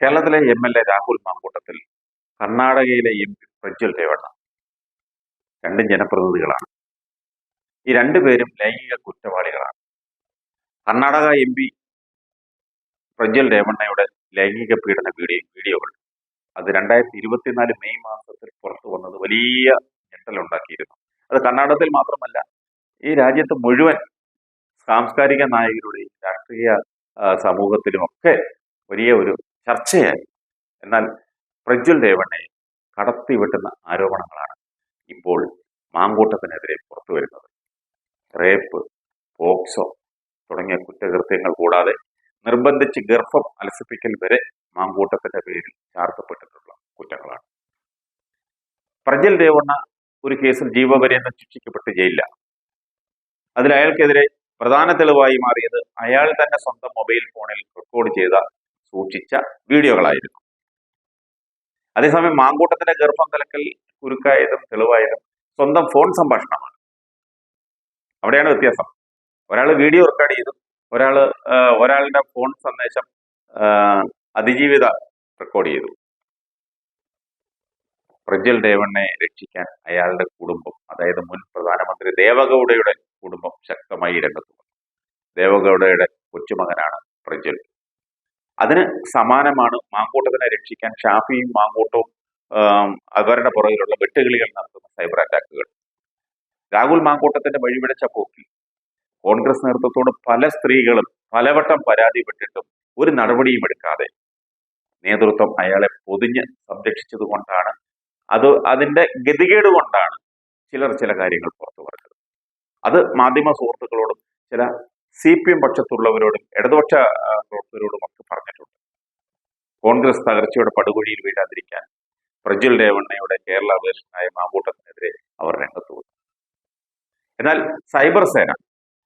കേരളത്തിലെ M L A Rahul Mamkootathil കർണാടകയിലെ M P Prajwal Revanna രണ്ടും ജനപ്രതിനിധികളാണ്. ഈ രണ്ടുപേരും ലൈംഗിക കുറ്റവാളികളാണ്. കർണാടക എം പി പ്രജ്വൽ രേവണ്ണയുടെ ലൈംഗിക പീഡന വീഡിയോ വീഡിയോകൾ അത് രണ്ടായിരത്തി ഇരുപത്തിനാല് മെയ് മാസത്തിൽ പുറത്തു വന്നത് വലിയ ഞെട്ടലുണ്ടാക്കിയിരുന്നു. അത് കർണാടകത്തിൽ മാത്രമല്ല ഈ രാജ്യത്ത് മുഴുവൻ സാംസ്കാരിക നായകരുടെയും രാഷ്ട്രീയ സമൂഹത്തിലുമൊക്കെ വലിയ ഒരു ചർച്ചയായി. എന്നാൽ പ്രജ്വൽ രേവണ്ണയെ കടത്തിവെട്ടുന്ന ആരോപണങ്ങളാണ് ഇപ്പോൾ മാങ്കൂട്ടത്തിനെതിരെ പുറത്തു വരുന്നത് റേപ്പ് പോക്സോ തുടങ്ങിയ കുറ്റകൃത്യങ്ങൾ കൂടാതെ നിർബന്ധിച്ച് ഗർഭം അലസിപ്പിക്കൽ വരെ മാങ്കൂട്ടത്തിന്റെ പേരിൽ ചാർത്തപ്പെട്ടിട്ടുള്ള കുറ്റങ്ങളാണ്. പ്രജൽ രേവണ്ണ ഒരു കേസിൽ ജീവപര്യന്തം ശിക്ഷിക്കപ്പെട്ട് ജയിലില്ല അതിൽ അയാൾക്കെതിരെ പ്രധാന തെളിവായി മാറിയത് അയാൾ തന്നെ സ്വന്തം മൊബൈൽ ഫോണിൽ റെക്കോർഡ് ചെയ്ത സൂക്ഷിച്ച വീഡിയോകളായിരുന്നു അതേസമയം മാങ്കൂട്ടത്തിന്റെ ഗർഭം കലക്കൽ കുരുക്കായതും തെളിവായതും സ്വന്തം ഫോൺ സംഭാഷണമാണ്. അവിടെയാണ് വ്യത്യാസം. ഒരാൾ വീഡിയോ റെക്കോർഡ് ചെയ്തു ഒരാൾ ഒരാളുടെ ഫോൺ സന്ദേശം അതിജീവിത റെക്കോർഡ് ചെയ്തു. പ്രജ്വൽ ദേവണ്ണയെ രക്ഷിക്കാൻ അയാളുടെ കുടുംബം അതായത് മുൻ പ്രധാനമന്ത്രി ദേവഗൌഡയുടെ കുടുംബം ശക്തമായി രംഗത്ത് ദേവഗൌഡയുടെ കൊച്ചുമകനാണ് പ്രജ്വൽ. അതിന് സമാനമാണ് മാങ്കൂട്ടത്തിനെ രക്ഷിക്കാൻ ഷാഫിയും മാങ്കോട്ടവും അവരുടെ പുറകിലുള്ള വെട്ടുകിളികൾ നടത്തുന്ന സൈബർ അറ്റാക്കുകൾ. രാഹുൽ മാങ്കൂട്ടത്തിന്റെ വഴിപിടച്ച പോക്കിൽ കോൺഗ്രസ് നേതൃത്വത്തോട് പല സ്ത്രീകളും പലവട്ടം പരാതിപ്പെട്ടിട്ടും ഒരു നടപടിയും എടുക്കാതെ നേതൃത്വം അയാളെ പൊതിഞ്ഞ് സംരക്ഷിച്ചത് കൊണ്ടാണ്. അത് അതിന്റെ ഗതികേട് കൊണ്ടാണ് ചിലർ ചില കാര്യങ്ങൾ പുറത്തു പറഞ്ഞത്. അത് മാധ്യമ സുഹൃത്തുക്കളോടും ചില സി പി എം പക്ഷത്തുള്ളവരോടും ഇടതുപക്ഷ പ്രവർത്തകരോടും കോൺഗ്രസ് തകർച്ചയുടെ പടുകുഴിയിൽ വീഴാതിരിക്കാൻ പ്രജ്വൽ രേവണ്ണയുടെ കേരള വേഷനായ മാങ്കൂട്ടത്തിനെതിരെ അവർ രംഗത്ത് വന്നു. എന്നാൽ സൈബർ സേന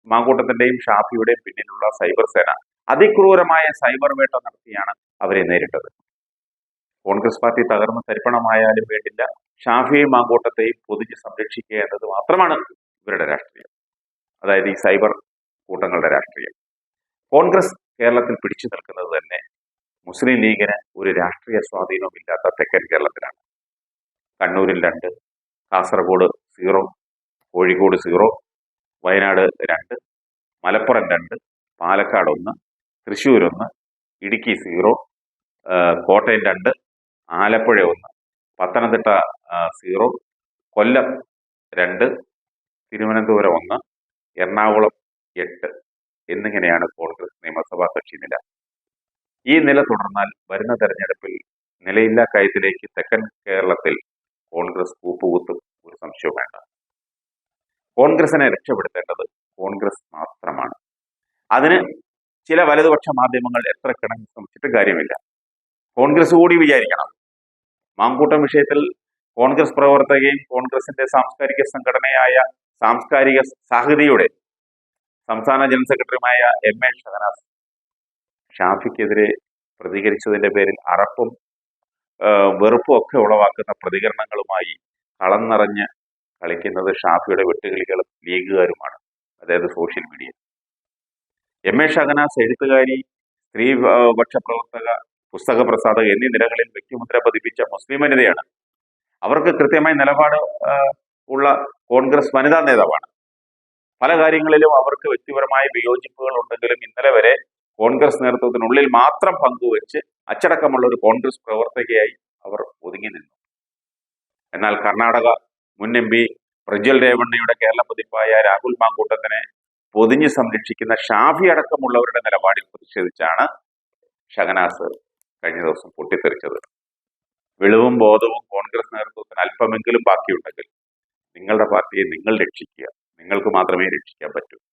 മാങ്കൂട്ടത്തിന്റെയും ഷാഫിയുടെയും പിന്നിലുള്ള സൈബർ സേന അതിക്രൂരമായ സൈബർ വേട്ട നടത്തിയാണ് അവരെ നേരിട്ടത്. കോൺഗ്രസ് പാർട്ടി തകർന്ന് തരിപ്പണമായാലും വേണ്ടില്ല ഷാഫിയെയും മാങ്കൂട്ടത്തെയും പൊതിഞ്ഞ് സംരക്ഷിക്കുക എന്നത് മാത്രമാണ് ഇവരുടെ രാഷ്ട്രീയം. അതായത് ഈ സൈബർ കൂട്ടങ്ങളുടെ രാഷ്ട്രീയം. കോൺഗ്രസ് കേരളത്തിൽ പിടിച്ചു നിൽക്കുന്നത് തന്നെ മുസ്ലിം ലീഗിന് ഒരു രാഷ്ട്രീയ സ്വാധീനവും ഇല്ലാത്ത തെക്കൻ കേരളത്തിലാണ്. കണ്ണൂരിൽ രണ്ട് കാസർഗോഡ് സീറോ കോഴിക്കോട് സീറോ വയനാട് രണ്ട് മലപ്പുറം രണ്ട് പാലക്കാട് ഒന്ന് തൃശ്ശൂർ ഒന്ന് ഇടുക്കി സീറോ കോട്ടയം രണ്ട് ആലപ്പുഴ ഒന്ന് പത്തനംതിട്ട സീറോ കൊല്ലം രണ്ട് തിരുവനന്തപുരം ഒന്ന് എറണാകുളം എട്ട് എന്നിങ്ങനെയാണ് കോൺഗ്രസ് നിയമസഭാ കക്ഷി നില. ഈ നില തുടർന്നാൽ വരുന്ന തെരഞ്ഞെടുപ്പിൽ നിലയില്ലാ കയത്തിലേക്ക് തെക്കൻ കേരളത്തിൽ കോൺഗ്രസ് കൂപ്പുകുത്തും ഒരു സംശയവും വേണ്ട. കോൺഗ്രസിനെ രക്ഷപ്പെടുത്തേണ്ടത് കോൺഗ്രസ് മാത്രമാണ്. അതിന് ചില വലതുപക്ഷ മാധ്യമങ്ങൾ എത്ര കിണങ്ങി ശ്രമിച്ചിട്ട് കാര്യമില്ല. കോൺഗ്രസ് കൂടി വിചാരിക്കണം. മാങ്കൂട്ടം വിഷയത്തിൽ കോൺഗ്രസ് പ്രവർത്തകയും കോൺഗ്രസിന്റെ സാംസ്കാരിക സംഘടനയായ സാംസ്കാരിക സാഹിതിയുടെ സംസ്ഥാന ജനറൽ സെക്രട്ടറിയുമായ എം എ ഷഹനാസ് ഷാഫിക്കെതിരെ പ്രതികരിച്ചതിന്റെ പേരിൽ അറപ്പും വെറുപ്പും ഒക്കെ ഉളവാക്കുന്ന പ്രതികരണങ്ങളുമായി കളം നിറഞ്ഞ് കളിക്കുന്നത് ഷാഫിയുടെ വെട്ടുകിളികളും ലീഗുകാരുമാണ്. അതായത് social media. M A Shahnas എഴുത്തുകാരി സ്ത്രീ പ്രവർത്തക പുസ്തക പ്രസാധക എന്നീ നിലകളിൽ വ്യക്തിമുദ്ര പതിപ്പിച്ച മുസ്ലിം വനിതയാണ്. അവർക്ക് കൃത്യമായ നിലപാട് ഉള്ള കോൺഗ്രസ് വനിതാ നേതാവാണ്. പല കാര്യങ്ങളിലും അവർക്ക് വ്യക്തിപരമായ വിയോജിപ്പുകൾ ഉണ്ടെങ്കിലും ഇന്നലെ വരെ കോൺഗ്രസ് നേതൃത്വത്തിനുള്ളിൽ മാത്രം പങ്കുവെച്ച് അച്ചടക്കമുള്ള ഒരു കോൺഗ്രസ് പ്രവർത്തകയായി അവർ ഒതുങ്ങി നിന്നു. എന്നാൽ കർണാടക മുൻ എം പി പ്രജ്വൽ രേവണ്ണയുടെ കേരള പതിപ്പായ രാഹുൽ മാങ്കൂട്ടത്തിനെ പൊതിഞ്ഞ് സംരക്ഷിക്കുന്ന ഷാഫി അടക്കമുള്ളവരുടെ നിലപാടിൽ പ്രതിഷേധിച്ചാണ് ഷഹനാസ് കഴിഞ്ഞ ദിവസം പൊട്ടിത്തെറിച്ചത്. വെളിവും ബോധവും കോൺഗ്രസ് നേതൃത്വത്തിന് അല്പമെങ്കിലും ബാക്കിയുണ്ടെങ്കിൽ നിങ്ങളുടെ പാർട്ടിയെ നിങ്ങൾ രക്ഷിക്കുക നിങ്ങൾക്ക് മാത്രമേ രക്ഷിക്കാൻ പറ്റൂ.